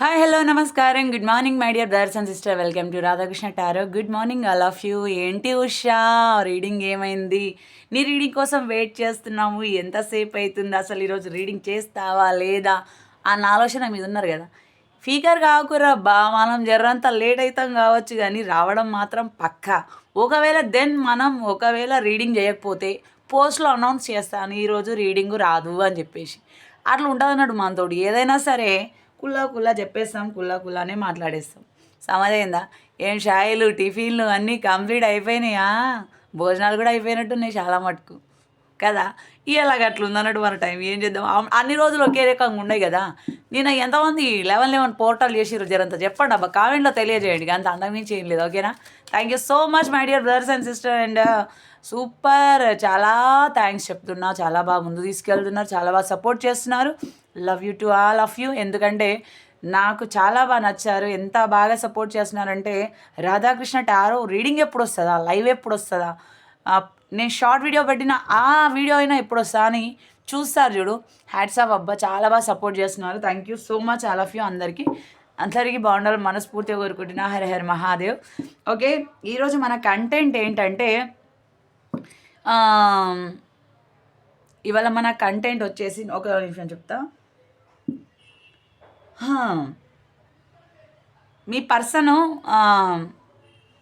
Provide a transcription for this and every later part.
Hi hello నమస్కారం. Good morning my dear brothers and sister welcome to Radhakrishna tarot good morning all of you ఏంటి Usha? Reading ఏమైంది? నీ reading కోసం wait చేస్తున్నాము ఎంతసేపు అవుతుంది అసలు ఈరోజు రీడింగ్ చేస్తావా లేదా? అన్న ఆలోచన మీద ఉన్నారు కదా. ఫీకర్ కాకురా బా మనం జర్రంతా లేట్ అవుతాం కావచ్చు కానీ రావడం మాత్రం పక్కా. ఒకవేళ దెన్ మనం ఒకవేళ రీడింగ్ చేయకపోతే పోస్ట్లో అనౌన్స్ చేస్తాను. ఈరోజు రీడింగ్ రాదు అని చెప్పేసి. అట్లా ఉంటుంది అన్నాడు మనతోటి ఏదైనా సరే కుల్లా కుల్లా చెప్పేస్తాం కుల్లా కుల్లానే మాట్లాడేస్తాం. సమదైందా? ఏం షాయిలు టిఫిన్లు అన్నీ కంప్లీట్ అయిపోయినాయా? భోజనాలు కూడా అయిపోయినట్టున్నాయి చాలా మటుకు. కదా? ఇలాగ అట్లా ఉందన్నట్టు మన టైం. ఏం చేద్దాం? అన్ని రోజులు ఒకే రకంగా ఉన్నాయి కదా? నేను ఎంతమంది లెవెన్ లెవెన్ పోర్టల్ చేసిర్రు జరంత? చెప్పండి అబ్బా కామెంట్లో తెలియజేయండి. అంత అంతకుమించి ఏం లేదు ఓకేనా? Thank you so much my dear brothers and sister and super చాలా థ్యాంక్స్ చెప్తున్నా. చాలా బాగా ముందు తీసుకెళ్తున్నారు చాలా బాగా సపోర్ట్ చేస్తున్నారు. Love you to all of you. ఎందుకంటే నాకు చాలా బాగా నచ్చారు. ఎంత బాగా సపోర్ట్ చేస్తున్నారంటే రాధాకృష్ణ టారో రీడింగ్ ఎప్పుడు వస్తుందా? లైవ్ ఎప్పుడు వస్తుందా? నేను షార్ట్ వీడియో పెట్టిన ఆ వీడియో అయినా ఎప్పుడు వస్తా అని చూస్తారు చూడు. హ్యాట్స్ ఆఫ్ అబ్బా చాలా బాగా సపోర్ట్ చేస్తున్నారు. Thank you so much all of you అందరికీ. అందరికీ బాగుండాలి మనస్ఫూర్తిగా కోరుకుంటున్నా. హరి హరి మహాదేవ్. ఓకే ఈరోజు మన కంటెంట్ ఏంటంటే ఇవాళ మన కంటెంట్ వచ్చేసి ఒక నిమిషం చెప్తా. మీ పర్సను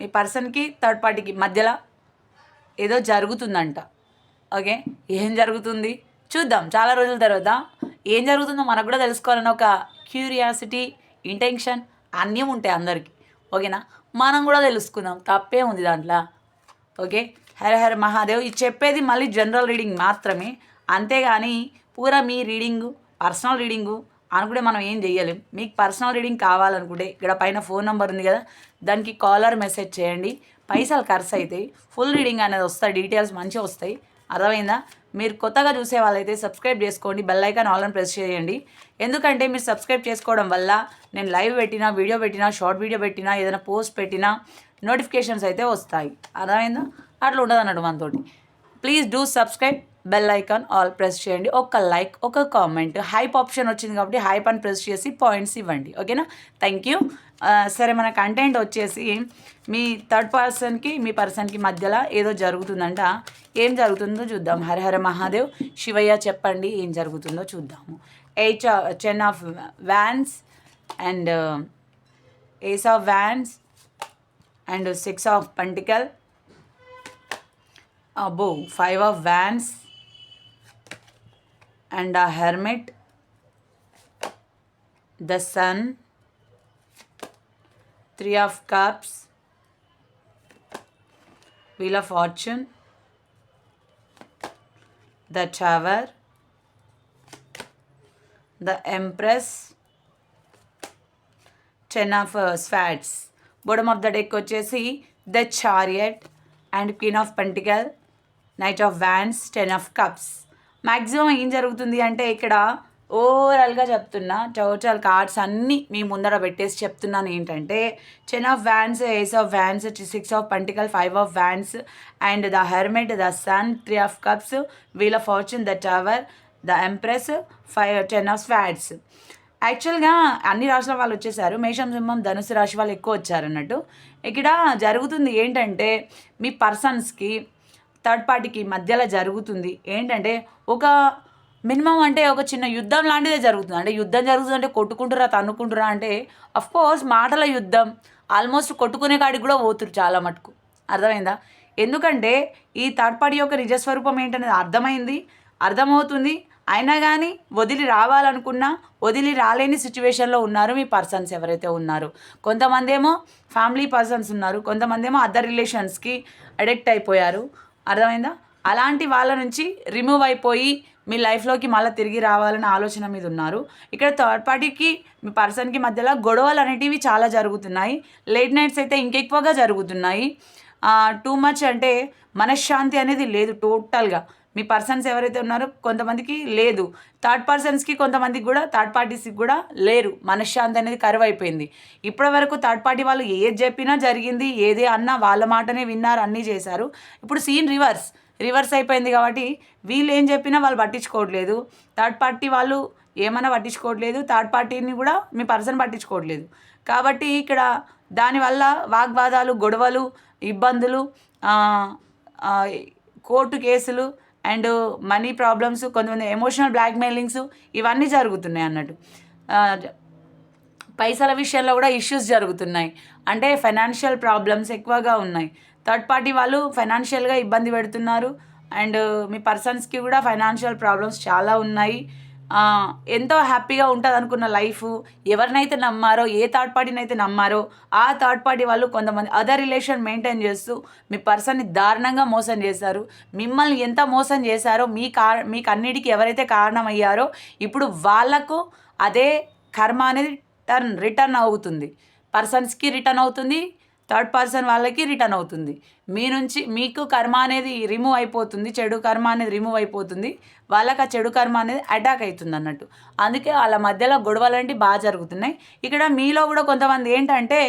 మీ పర్సన్కి థర్డ్ పార్టీకి మధ్యలో ఏదో జరుగుతుందంట. ఓకే? ఏం జరుగుతుంది? చూద్దాం. చాలా రోజుల తర్వాత ఏం జరుగుతుందో మనకు కూడా తెలుసుకోవాలని ఒక క్యూరియాసిటీ ఇంటెన్షన్ అన్నీ ఉంటాయి అందరికీ. ఓకేనా? మనం కూడా తెలుసుకుందాం. తప్పే ఉంది దాంట్లో. ఓకే? హర హర మహాదేవ్ ఇది చెప్పేది మళ్ళీ జనరల్ రీడింగ్ మాత్రమే. అంతేగాని పూరా మీ రీడింగు పర్సనల్ రీడింగు అనుకుంటే మనం ఏం చేయలేం మీకు పర్సనల్ రీడింగ్ కావాలనుకుంటే ఇక్కడ పైన ఫోన్ నెంబర్ ఉంది కదా దానికి కాలర్ మెసేజ్ చేయండి. పైసలు ఖర్చు అవుతాయి ఫుల్ రీడింగ్ అనేది వస్తాయి డీటెయిల్స్ మంచిగా వస్తాయి. అర్థమైందా? మీరు కొత్తగా చూసే వాళ్ళైతే సబ్స్క్రైబ్ చేసుకోండి బెల్ ఐకాన్ ఆల్ అని ప్రెస్ చేయండి. ఎందుకంటే మీరు సబ్స్క్రైబ్ చేసుకోవడం వల్ల నేను లైవ్ పెట్టినా వీడియో పెట్టినా షార్ట్ వీడియో పెట్టినా ఏదైనా పోస్ట్ పెట్టినా నోటిఫికేషన్స్ అయితే వస్తాయి. అర్థమైందా? అట్లా ఉండదు అన్నట్టు మనతోటి. Please do subscribe bell icon all press చేయండి. ఒక లైక్ ఒక కామెంట్ హైప్ ఆప్షన్ వచ్చింది కాబట్టి హైప్ అని ప్రెస్ చేసి పాయింట్స్ ఇవ్వండి. ఓకేనా థ్యాంక్ యూ సరే మన కంటెంట్ వచ్చేసి మీ థర్డ్ పర్సన్కి మీ పర్సన్కి మధ్యలో ఏదో జరుగుతుందంట. ఏం జరుగుతుందో చూద్దాం. హరిహర మహాదేవ్. శివయ్య చెప్పండి ఏం జరుగుతుందో చూద్దాము. Eight ten of wands and ace of wands and six of pentacle above five of wands and uh hermit the sun three of cups wheel of fortune the tower the empress ten of swords bottom of the deck వచ్చేసి the chariot and queen of pentacle knight of wands ten of cups maximum ఏం జరుగుతుంది అంటే ఇక్కడ ఓవరాల్గా చెప్తున్నా total cards అన్నీ మీ ముందర పెట్టేసి చెప్తున్నాను ఏంటంటే ten of wands ace of wands six of pentacles five of wands and the hermit the sun three of cups wheel of fortune the tower the empress five ten of swords యాక్చువల్గా అన్ని రాశుల వాళ్ళు వచ్చేసారు. మేషం సింహం ధనుసు రాశి వాళ్ళు ఎక్కువ వచ్చారు అన్నట్టు ఇక్కడ జరుగుతుంది ఏంటంటే మీ పర్సన్స్కి థర్డ్ పార్టీకి మధ్యలో జరుగుతుంది. ఏంటంటే ఒక మినిమం అంటే ఒక చిన్న యుద్ధం లాంటిదే జరుగుతుంది. అంటే యుద్ధం జరుగుతుంది అంటే కొట్టుకుంటురా తన్నుకుంటురా అంటే అఫ్ కోర్స్ మాటల యుద్ధం ఆల్మోస్ట్ కొట్టుకునే కాడికి కూడా పోతురు చాలా మటుకు. అర్థమైందా? ఎందుకంటే ఈ థర్డ్ పార్టీ యొక్క నిజస్వరూపం ఏంటనేది అర్థమైంది అర్థమవుతుంది. అయినా కానీ వదిలి రావాలనుకున్నా వదిలి రాలేని సిచ్యువేషన్లో ఉన్నారు మీ పర్సన్స్ ఎవరైతే ఉన్నారు. కొంతమంది ఏమో ఫ్యామిలీ పర్సన్స్ ఉన్నారు కొంతమంది ఏమో అదర్ రిలేషన్స్కి అడిక్ట్ అయిపోయారు. అర్థమైందా? అలాంటి వాళ్ళ నుంచి రిమూవ్ అయిపోయి మీ లైఫ్లోకి మళ్ళీ తిరిగి రావాలనే ఆలోచన మీద ఉన్నారు. ఇక్కడ థర్డ్ పార్టీకి మీ పర్సన్కి మధ్యలో గొడవలు అనేటివి చాలా జరుగుతున్నాయి. లేట్ నైట్స్ అయితే ఇంకెక్కువగా జరుగుతున్నాయి. టూ మచ్ అంటే మనశ్శాంతి అనేది లేదు టోటల్గా మీ పర్సన్స్ ఎవరైతే ఉన్నారో కొంతమందికి లేదు. థర్డ్ పర్సన్స్కి కొంతమందికి కూడా థర్డ్ పార్టీస్కి కూడా లేరు. మనశ్శాంతి అనేది కరువు అయిపోయింది ఇప్పటి వరకు థర్డ్ పార్టీ వాళ్ళు ఏది చెప్పినా జరిగింది ఏది అన్నా వాళ్ళ మాటనే విన్నారు అన్నీ చేశారు. ఇప్పుడు సీన్ రివర్స్ రివర్స్ అయిపోయింది కాబట్టి వీళ్ళు ఏం చెప్పినా వాళ్ళు పట్టించుకోవట్లేదు. థర్డ్ పార్టీ వాళ్ళు ఏమైనా పట్టించుకోవట్లేదు. థర్డ్ పార్టీని కూడా మీ పర్సన్ పట్టించుకోవట్లేదు. కాబట్టి ఇక్కడ దానివల్ల వాగ్వాదాలు గొడవలు ఇబ్బందులు కోర్టు కేసులు అండ్ మనీ ప్రాబ్లమ్స్ కొంతమంది ఎమోషనల్ బ్లాక్మెయిలింగ్స్ ఇవన్నీ జరుగుతున్నాయి అన్నట్టు. పైసల విషయంలో కూడా ఇష్యూస్ జరుగుతున్నాయి. అంటే ఫైనాన్షియల్ ప్రాబ్లమ్స్ ఎక్కువగా ఉన్నాయి. థర్డ్ పార్టీ వాళ్ళు ఫైనాన్షియల్గా ఇబ్బంది పెడుతున్నారు. అండ్ మీ పర్సన్స్కి కూడా ఫైనాన్షియల్ ప్రాబ్లమ్స్ చాలా ఉన్నాయి. ఎంతో హ్యాపీగా ఉంటుంది అనుకున్న లైఫ్ ఎవరినైతే నమ్మారో ఏ థర్డ్ పార్టీని అయితే నమ్మారో ఆ థర్డ్ పార్టీ వాళ్ళు కొంతమంది అదర్ రిలేషన్ మెయింటైన్ చేస్తూ మీ పర్సన్ని దారుణంగా మోసం చేశారు. మిమ్మల్ని ఎంత మోసం చేశారో మీ కా మీకు అన్నిటికీ ఎవరైతే కారణమయ్యారో ఇప్పుడు వాళ్ళకు అదే కర్మ అనేది టర్న్ రిటర్న్ అవుతుంది. పర్సన్స్కి రిటర్న్ అవుతుంది. థర్డ్ పర్సన్ వాళ్ళకి రిటర్న్ అవుతుంది. మీ నుంచి మీకు కర్మ అనేది రిమూవ్ అయిపోతుంది చెడు కర్మ అనేది రిమూవ్ అయిపోతుంది. వాళ్ళకి ఆ చెడు కర్మ అనేది అటాక్ అవుతుంది అన్నట్టు. అందుకే వాళ్ళ మధ్యలో గొడవలు అంటే బాగా జరుగుతున్నాయి. ఇక్కడ మీలో కూడా కొంతమంది ఏంటంటే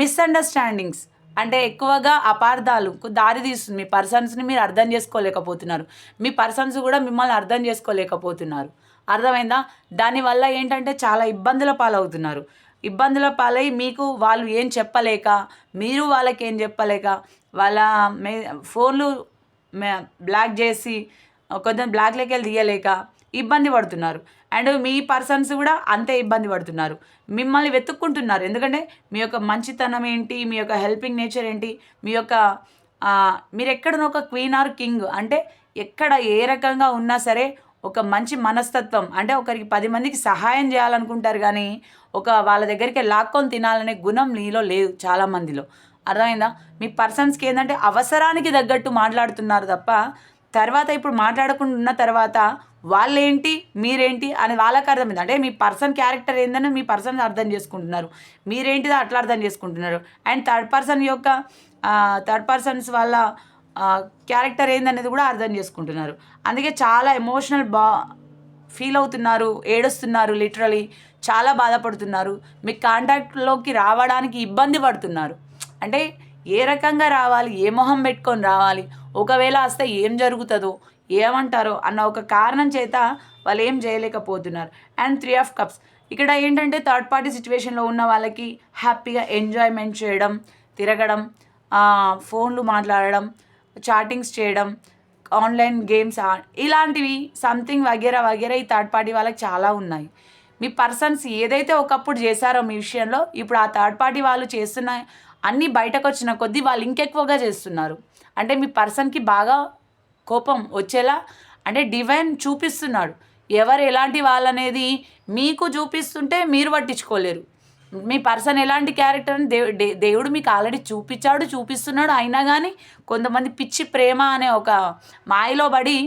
మిస్అండర్స్టాండింగ్స్ అంటే ఎక్కువగా అపార్థాలకు దారి తీస్తుంది. మీ పర్సన్స్ని మీరు అర్థం చేసుకోలేకపోతున్నారు. మీ పర్సన్స్ కూడా మిమ్మల్ని అర్థం చేసుకోలేకపోతున్నారు. అర్థమైందా? దానివల్ల ఏంటంటే చాలా ఇబ్బందుల పాలవుతున్నారు. ఇబ్బందుల పాలై మీకు వాళ్ళు ఏం చెప్పలేక మీరు వాళ్ళకి ఏం చెప్పలేక వాళ్ళ మే ఫోన్లు బ్లాక్ చేసి కొంచెం బ్లాక్లోకి వెళ్ళి తీయలేక ఇబ్బంది పడుతున్నారు. అండ్ మీ పర్సన్స్ కూడా అంతే ఇబ్బంది పడుతున్నారు. మిమ్మల్ని వెతుక్కుంటున్నారు. ఎందుకంటే మీ యొక్క మంచితనం ఏంటి మీ యొక్క హెల్పింగ్ నేచర్ ఏంటి మీ యొక్క మీరు ఎక్కడనో ఒక క్వీన్ ఆర్ కింగ్. అంటే ఎక్కడ ఏ రకంగా ఉన్నా సరే ఒక మంచి మనస్తత్వం. అంటే ఒకరికి పది మందికి సహాయం చేయాలనుకుంటారు కానీ ఒక వాళ్ళ దగ్గరికి లాక్కొని తినాలనే గుణం నీలో లేదు చాలా మందిలో అర్థమైందా? మీ పర్సన్స్కి ఏంటంటే అవసరానికి తగ్గట్టు మాట్లాడుతున్నారు తప్ప తర్వాత ఇప్పుడు మాట్లాడకుండా ఉన్న తర్వాత వాళ్ళేంటి మీరేంటి అని వాళ్ళకి అర్థమైంది. అంటే మీ పర్సన్ క్యారెక్టర్ ఏందని మీ పర్సన్ అర్థం చేసుకుంటున్నారు. మీరేంటిదో అట్లా అర్థం చేసుకుంటున్నారు. అండ్ థర్డ్ పర్సన్ యొక్క థర్డ్ పర్సన్స్ వాళ్ళ క్యారెక్టర్ ఏందనేది కూడా అర్థం చేసుకుంటున్నారు. అందుకే చాలా ఎమోషనల్ బా ఫీల్ అవుతున్నారు ఏడుస్తున్నారు లిటరలీ చాలా బాధపడుతున్నారు. మీ కాంటాక్ట్లోకి రావడానికి ఇబ్బంది పడుతున్నారు. అంటే ఏ రకంగా రావాలి ఏ మొహం పెట్టుకొని రావాలి ఒకవేళ వస్తే ఏం జరుగుతుందో ఏమంటారో అన్న ఒక కారణం చేత వాళ్ళు ఏం చేయలేకపోతున్నారు. అండ్ త్రీ ఆఫ్ కప్స్ ఇక్కడ ఏంటంటే థర్డ్ పార్టీ సిచ్యువేషన్లో ఉన్న వాళ్ళకి హ్యాపీగా ఎంజాయ్మెంట్ చేయడం తిరగడం ఫోన్లు మాట్లాడడం చాటింగ్స్ చేయడం ఆన్లైన్ గేమ్స్ ఇలాంటివి సంథింగ్ వగేరా వగేరా ఈ థర్డ్ పార్టీ వాళ్ళకి చాలా ఉన్నాయి. మీ పర్సన్స్ ఏదైతే ఒకప్పుడు చేశారో మీ విషయంలో ఇప్పుడు ఆ థర్డ్ పార్టీ వాళ్ళు చేస్తున్న అన్నీ బయటకు వచ్చిన కొద్దీ వాళ్ళు ఇంకెక్కువగా చేస్తున్నారు. అంటే మీ పర్సన్కి బాగా కోపం వచ్చేలా అంటే డివైన్ చూపిస్తున్నాడు. ఎవరు ఎలాంటి వాళ్ళనేది మీకు చూపిస్తుంటే మీరు పట్టించుకోలేరు. మీ పర్సన్ ఎలాంటి క్యారెక్టర్ అని దేవు దేవుడు మీకు ఆల్రెడీ చూపించాడు చూపిస్తున్నాడు. అయినా కానీ కొంతమంది పిచ్చి ప్రేమ అనే ఒక మాయలో పడి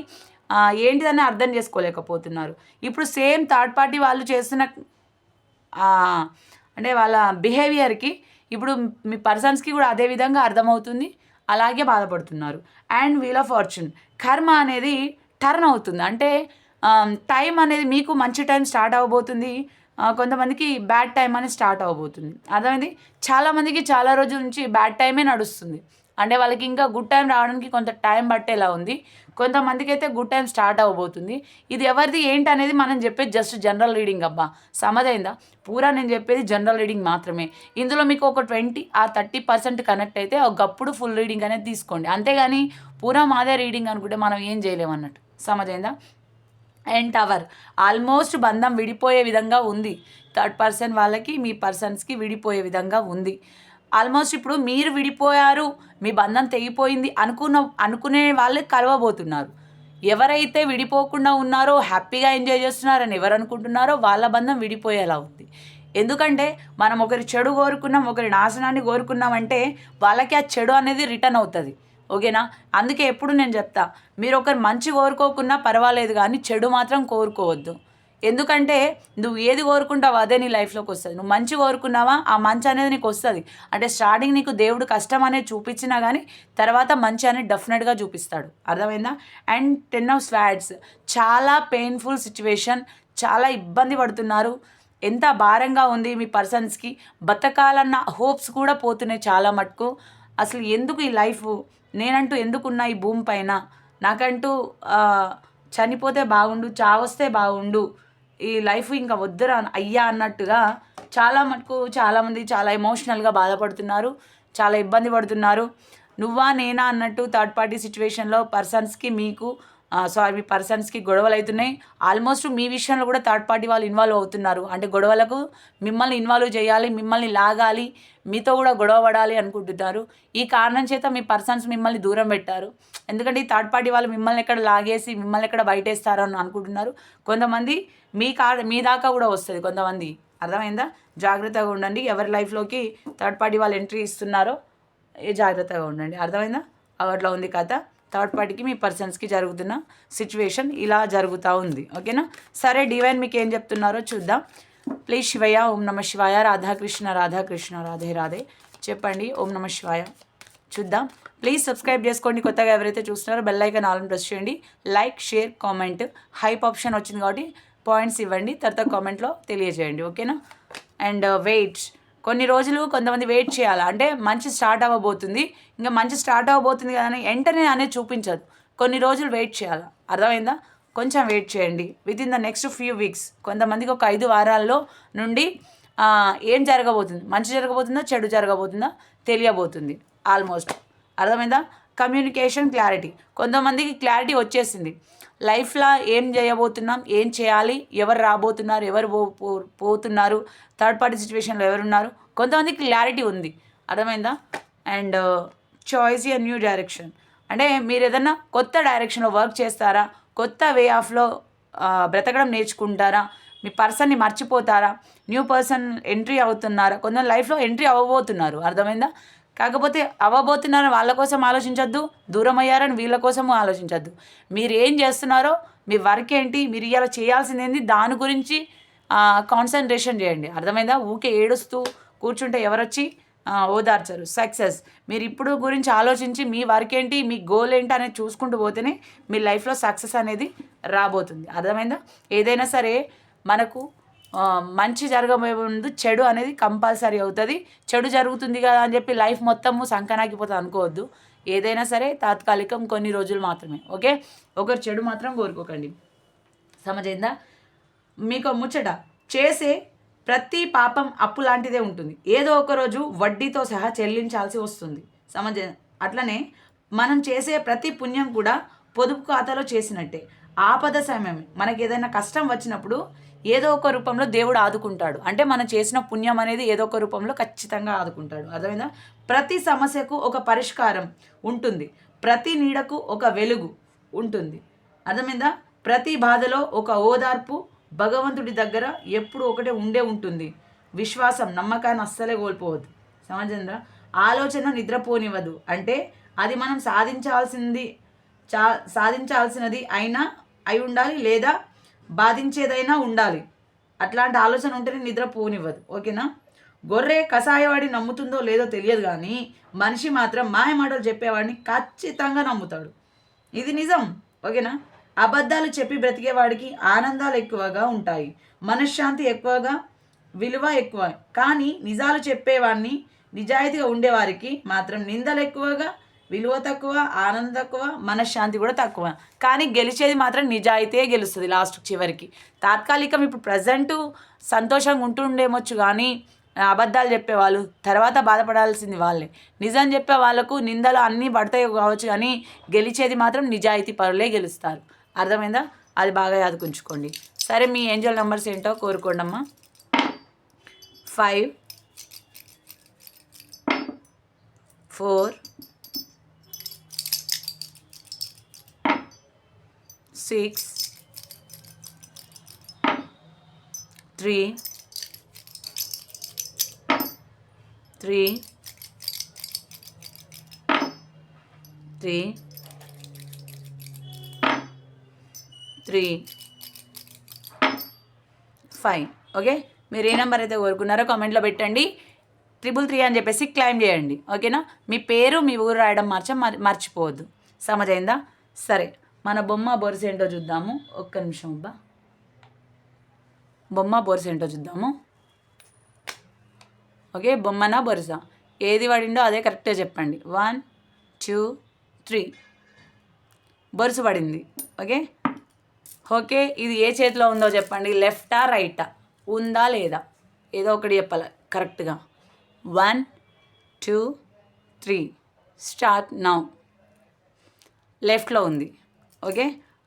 ఏంటిదని అర్థం చేసుకోలేకపోతున్నారు. ఇప్పుడు సేమ్ థర్డ్ పార్టీ వాళ్ళు చేస్తున్న అంటే వాళ్ళ బిహేవియర్కి ఇప్పుడు మీ పర్సన్స్కి కూడా అదే విధంగా అర్థమవుతుంది. అలాగే బాధపడుతున్నారు. And wheel of fortune. కర్మ అనేది టర్న్ అవుతుంది. అంటే టైం అనేది మీకు మంచి టైం స్టార్ట్ అవ్వబోతుంది. కొంతమందికి బ్యాడ్ టైం అనేది స్టార్ట్ అవబోతుంది. అర్థమైంది? చాలామందికి చాలా రోజుల నుంచి బ్యాడ్ టైమే నడుస్తుంది. అంటే వాళ్ళకి ఇంకా గుడ్ టైం రావడానికి కొంత టైం పట్టేలా ఉంది. కొంతమందికి అయితే గుడ్ టైం స్టార్ట్ అవ్వబోతుంది ఇది ఎవరిది ఏంటి అనేది మనం చెప్పేది జస్ట్ జనరల్ రీడింగ్ అబ్బా. సమదైందా? పూరా నేను చెప్పేది జనరల్ రీడింగ్ మాత్రమే. ఇందులో మీకు ఒక ట్వంటీ ఆ థర్టీ పర్సెంట్ కనెక్ట్ అయితే ఒకప్పుడు ఫుల్ రీడింగ్ అనేది తీసుకోండి. అంతేగాని పూరా మాదే రీడింగ్ అనుకుంటే మనం ఏం చేయలేము అన్నట్టు సమదైందా? And tower. ఆల్మోస్ట్ బంధం విడిపోయే విధంగా ఉంది. థర్డ్ పర్సన్ వాళ్ళకి మీ పర్సన్స్కి విడిపోయే విధంగా ఉంది. ఆల్మోస్ట్ ఇప్పుడు మీరు విడిపోయారు మీ బంధం తెగిపోయింది అనుకున్న అనుకునే వాళ్ళే కలవబోతున్నారు. ఎవరైతే విడిపోకుండా ఉన్నారో హ్యాపీగా ఎంజాయ్ చేస్తున్నారని ఎవరు అనుకుంటున్నారో వాళ్ళ బంధం విడిపోయేలా ఉంది. ఎందుకంటే మనం ఒకరి చెడు కోరుకున్నాం ఒకరి నాశనాన్ని కోరుకున్నామంటే వాళ్ళకి ఆ చెడు అనేది రిటర్న్ అవుతుంది. ఓకేనా? అందుకే ఎప్పుడు నేను చెప్తా మీరు ఒకరు మంచి కోరుకోకున్నా పర్వాలేదు కానీ చెడు మాత్రం కోరుకోవద్దు. ఎందుకంటే నువ్వు ఏది కోరుకుంటావో అదే నీ లైఫ్లోకి వస్తుంది. నువ్వు మంచి కోరుకున్నావా ఆ మంచి అనేది నీకు వస్తుంది. అంటే స్టార్టింగ్ నీకు దేవుడు కష్టం అనేది చూపించినా కానీ తర్వాత మంచి అనేది డెఫినెట్గా చూపిస్తాడు. అర్థమైందా? అండ్ టెన్ ఆఫ్ స్వాడ్స్ చాలా పెయిన్ఫుల్ సిచ్యువేషన్ చాలా ఇబ్బంది పడుతున్నారు. ఎంత భారంగా ఉంది మీ పర్సన్స్కి బతకాలన్న హోప్స్ కూడా పోతున్నాయి చాలా మటుకు. అసలు ఎందుకు ఈ లైఫ్ నేనంటూ ఎందుకున్నా ఈ భూమి పైన? నాకంటూ చనిపోతే బాగుండు చావస్తే బాగుండు ఈ లైఫ్ ఇంకా వద్దురా అయ్యా అన్నట్టుగా చాలా మటుకు చాలామంది చాలా ఎమోషనల్గా బాధపడుతున్నారు చాలా ఇబ్బంది పడుతున్నారు. నువ్వా నేనా అన్నట్టు థర్డ్ పార్టీ సిచ్యువేషన్లో పర్సన్స్కి మీకు సారీ మీ పర్సన్స్కి గొడవలు అవుతున్నాయి ఆల్మోస్ట్ మీ విషయంలో కూడా థర్డ్ పార్టీ వాళ్ళు ఇన్వాల్వ్ అవుతున్నారు. అంటే గొడవలకు మిమ్మల్ని ఇన్వాల్వ్ చేయాలి మిమ్మల్ని లాగాలి మీతో కూడా గొడవ పడాలి అనుకుంటున్నారు. ఈ కారణం చేత మీ పర్సన్స్ మిమ్మల్ని దూరం పెట్టారు. ఎందుకంటే ఈ థర్డ్ పార్టీ వాళ్ళు మిమ్మల్ని ఎక్కడ లాగేసి మిమ్మల్ని ఎక్కడ బయటేస్తారు అని అనుకుంటున్నారు. కొంతమంది మీ కా మీ దాకా కూడా వస్తుంది కొంతమంది. అర్థమైందా? జాగ్రత్తగా ఉండండి. ఎవరి లైఫ్లోకి థర్డ్ పార్టీ వాళ్ళు ఎంట్రీ ఇస్తున్నారో ఏ జాగ్రత్తగా ఉండండి. అర్థమైందా? అట్లా ఉంది కథ. థర్డ్ పార్టీకి మీ పర్సన్స్కి జరుగుతున్న సిచ్యువేషన్ ఇలా జరుగుతూ ఉంది. ఓకేనా? సరే డివైన్ మీకు ఏం చెప్తున్నారో చూద్దాం. ప్లీజ్ శివయ్య ఓం నమ శివాయ రాధాకృష్ణ రాధాకృష్ణ రాధే రాధే. చెప్పండి ఓం నమ శివాయ. చూద్దాం. ప్లీజ్ సబ్స్క్రైబ్ చేసుకోండి. కొత్తగా ఎవరైతే చూస్తున్నారో బెల్ ఐకాన్ ఆల్ ప్రెస్ చేయండి. Like share comment. Hype option వచ్చింది కాబట్టి పాయింట్స్ ఇవ్వండి. తర్వాత కామెంట్లో తెలియజేయండి. ఓకేనా? అండ్ వెయిట్ కొన్ని రోజులు కొంతమంది వెయిట్ చేయాలి? అంటే మంచి స్టార్ట్ అవ్వబోతుంది. ఇంకా మంచి స్టార్ట్ అవ్వబోతుంది కదా అని వెంటనే అనేది చూపించదు. కొన్ని రోజులు వెయిట్ చేయాలి? అర్థమైందా? కొంచెం వెయిట్ చేయండి. Within the next few weeks కొంతమందికి ఒక ఐదు వారాల్లో నుండి ఏం జరగబోతుంది? మంచి జరగబోతుందా? చెడు జరగబోతుందా? తెలియబోతుంది. ఆల్మోస్ట్ అర్థమైందా? Communication clarity. కొంతమందికి క్లారిటీ వచ్చేసింది. లైఫ్లో ఏం చేయబోతున్నాం ఏం చేయాలి ఎవరు రాబోతున్నారు ఎవరు పో పోతున్నారు థర్డ్ పార్టీ సిచ్యువేషన్లో ఎవరున్నారు కొంతమందికి క్లారిటీ ఉంది. అర్థమైందా? And choice a new direction అంటే మీరు ఏదన్నా కొత్త డైరెక్షన్లో వర్క్ చేస్తారా? కొత్త వే ఆఫ్లో uh, బ్రతకడం నేర్చుకుంటారా? మీ పర్సన్ని మర్చిపోతారా? న్యూ పర్సన్ ఎంట్రీ అవుతున్నారా? కొందరు లైఫ్లో ఎంట్రీ అవ్వబోతున్నారు. అర్థమైందా? కాకపోతే అవ్వబోతున్నారని వాళ్ళ కోసం ఆలోచించొద్దు దూరం అయ్యారని వీళ్ళ కోసము ఆలోచించొద్దు. మీరు ఏం చేస్తున్నారో మీ వర్క్ ఏంటి మీరు ఇవాళ చేయాల్సింది ఏంటి దాని గురించి కాన్సన్ట్రేషన్ చేయండి. అర్థమైందా? ఊకే ఏడుస్తూ కూర్చుంటే ఎవరొచ్చి ఓదార్చారు ఓదార్చరు. సక్సెస్ మీరు ఇప్పుడు గురించి ఆలోచించి మీ వర్క్ ఏంటి మీ గోల్ ఏంటి అనేది చూసుకుంటూ పోతేనే మీ లైఫ్లో సక్సెస్ అనేది రాబోతుంది. అర్థమైందా? ఏదైనా సరే మనకు మంచి జరగబోయే ముందు చెడు అనేది కంపల్సరీ అవుతుంది. చెడు జరుగుతుంది కదా అని చెప్పి లైఫ్ మొత్తము సంకనాకిపోతుంది అనుకోవద్దు. ఏదైనా సరే తాత్కాలికం కొన్ని రోజులు మాత్రమే ఓకే? ఒకరు చెడు మాత్రం కోరుకోకండి. సమజైందా? మీకు ముచ్చట చేసే ప్రతి పాపం అప్పు లాంటిదే ఉంటుంది. ఏదో ఒక రోజు వడ్డీతో సహా చెల్లించాల్సి వస్తుంది. సమజ అట్లనే మనం చేసే ప్రతి పుణ్యం కూడా పొదుపు ఖాతాలో చేసినట్టే. ఆపద సమయం మనకి ఏదైనా కష్టం వచ్చినప్పుడు ఏదో ఒక రూపంలో దేవుడు ఆదుకుంటాడు. అంటే మనం చేసిన పుణ్యం అనేది ఏదో ఒక రూపంలో ఖచ్చితంగా ఆదుకుంటాడు. అర్థమైందా? ప్రతి సమస్యకు ఒక పరిష్కారం ఉంటుంది. ప్రతి నీడకు ఒక వెలుగు ఉంటుంది. అర్థమైందా? ప్రతి బాధలో ఒక ఓదార్పు భగవంతుడి దగ్గర ఎప్పుడు ఒకటే ఉండే ఉంటుంది. విశ్వాసం నమ్మకాన్ని అస్సలే కోల్పోవద్దు. సమాజంగా ఆలోచన నిద్రపోనివ్వదు. అంటే అది మనం సాధించాల్సింది చా సాధించాల్సినది అయినా అయి ఉండాలి లేదా బాధించేదైనా ఉండాలి. అట్లాంటి ఆలోచన ఉంటేనే నిద్ర పోనివ్వదు. ఓకేనా? గొర్రె కషాయవాడి నమ్ముతుందో లేదో తెలియదు కానీ మనిషి మాత్రం మాయ మాటలు చెప్పేవాడిని ఖచ్చితంగా నమ్ముతాడు. ఇది నిజం. ఓకేనా? అబద్ధాలు చెప్పి బ్రతికేవాడికి ఆనందాలు ఎక్కువగా ఉంటాయి. మనశ్శాంతి ఎక్కువగా విలువ ఎక్కువ. కానీ నిజాలు చెప్పేవాడిని నిజాయితీగా ఉండేవారికి మాత్రం నిందలు ఎక్కువగా విలువ తక్కువ ఆనందం తక్కువ మనశ్శాంతి కూడా తక్కువ. కానీ గెలిచేది మాత్రం నిజాయితీయే గెలుస్తుంది లాస్ట్ చివరికి. తాత్కాలికం ఇప్పుడు ప్రజెంటు సంతోషంగా ఉంటుండేమొచ్చు కానీ అబద్ధాలు చెప్పేవాళ్ళు తర్వాత బాధపడాల్సింది వాళ్ళే. నిజం చెప్పే వాళ్ళకు నిందలు అన్నీ పడతాయి కావచ్చు కానీ గెలిచేది మాత్రం నిజాయితీ పరులే గెలుస్తారు. అర్థమైందా? అది బాగా యాదుకుంచుకోండి. సరే మీ ఏంజల్ నెంబర్స్ ఏంటో కోరుకోండి అమ్మా five four six three three three three five okay మీరు ఏ నెంబర్ అయితే కోరుకున్నారో కామెంట్లో పెట్టండి. ట్రిపుల్ త్రీ అని చెప్పేసి క్లైమ్ చేయండి. ఓకేనా మీ పేరు మీ ఊరు రాయడం మార్చ మర్చిపోవద్దు. సమజైందా? సరే. మన బొమ్మ బొరుసు ఏంటో చూద్దాము. ఒక్క నిమిషం అబ్బా. బొమ్మ బొరుసు ఏంటో చూద్దాము. ఓకే బొమ్మనా బొరుస? ఏది పడిందో అదే కరెక్ట్గా చెప్పండి. వన్ టూ త్రీ బొరుసు పడింది. ఓకే? ఓకే ఇది ఏ చేతిలో ఉందో చెప్పండి. లెఫ్టా రైటా ఉందా లేదా? ఏదో ఒకటి చెప్పాలి కరెక్ట్గా. One two three start now లెఫ్ట్లో ఉంది. ఓకే?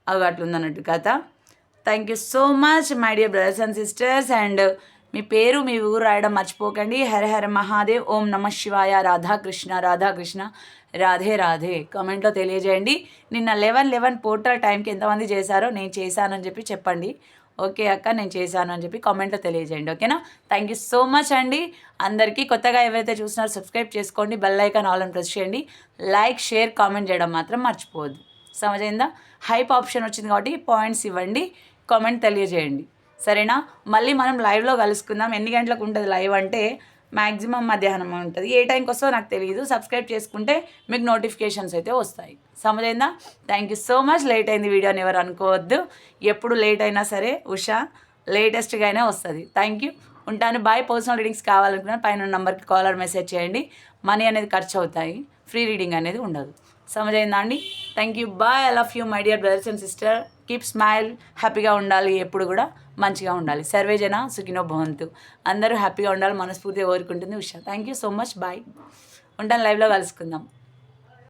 అవి అట్లుందన్నట్టు కథ. Thank you so much my dear brothers and sisters and మీ పేరు మీ ఊరు రాయడం మర్చిపోకండి. హర హర మహాదేవ్. ఓం నమ శివాయ. రాధాకృష్ణ రాధాకృష్ణ రాధే రాధే కామెంట్లో తెలియజేయండి. నిన్న లెవెన్ లెవెన్ పోర్టల్ టైంకి ఎంతమంది చేశారో నేను చేశానని చెప్పి చెప్పండి. ఓకే అక్క నేను చేశాను అని చెప్పి కామెంట్లో తెలియజేయండి. ఓకేనా? థ్యాంక్ యూ సో మచ్ అండి. అందరికీ కొత్తగా ఎవరైతే చూస్తున్నారో సబ్స్క్రైబ్ చేసుకోండి. బెల్ ఐకాన్ ఆల్ అని ప్రెస్ చేయండి. లైక్ షేర్ కామెంట్ చేయడం మాత్రం మర్చిపోవద్దు. సమజైందా హైప్ ఆప్షన్ వచ్చింది కాబట్టి పాయింట్స్ ఇవ్వండి కామెంట్ తెలియజేయండి. సరేనా? మళ్ళీ మనం లైవ్లో కలుసుకుందాం. ఎన్ని గంటలకు ఉంటుంది లైవ్ అంటే మ్యాక్సిమం మధ్యాహ్నం ఉంటుంది. ఏ టైంకి వస్తుందో నాకు తెలియదు. సబ్స్క్రైబ్ చేసుకుంటే మీకు నోటిఫికేషన్స్ అయితే వస్తాయి. సమజైందా thank you so much late అయింది వీడియోని ఎవరు అనుకోవద్దు. ఎప్పుడు లేట్ అయినా సరే ఉషా లేటెస్ట్గా అయినా వస్తుంది. థ్యాంక్ యూ ఉంటాను. బాయ్ పర్సనల్ రీడింగ్స్ కావాలనుకున్నా పైన నెంబర్కి కాల్ ఆర్ మెసేజ్ చేయండి. మనీ అనేది ఖర్చు అవుతాయి ఫ్రీ రీడింగ్ అనేది ఉండదు. సమజైందా అండి? Thank you bye I love you my dear brothers and sister keep smile హ్యాపీగా ఉండాలి ఎప్పుడు కూడా. మంచిగా ఉండాలి. సర్వేజన సుఖినో భవంతు. అందరూ హ్యాపీగా ఉండాలి. మనస్ఫూర్తిగా కోరుకుంటుంది Usha. Thank you so much bye ఉంటాను లైవ్లో కలుసుకుందాం.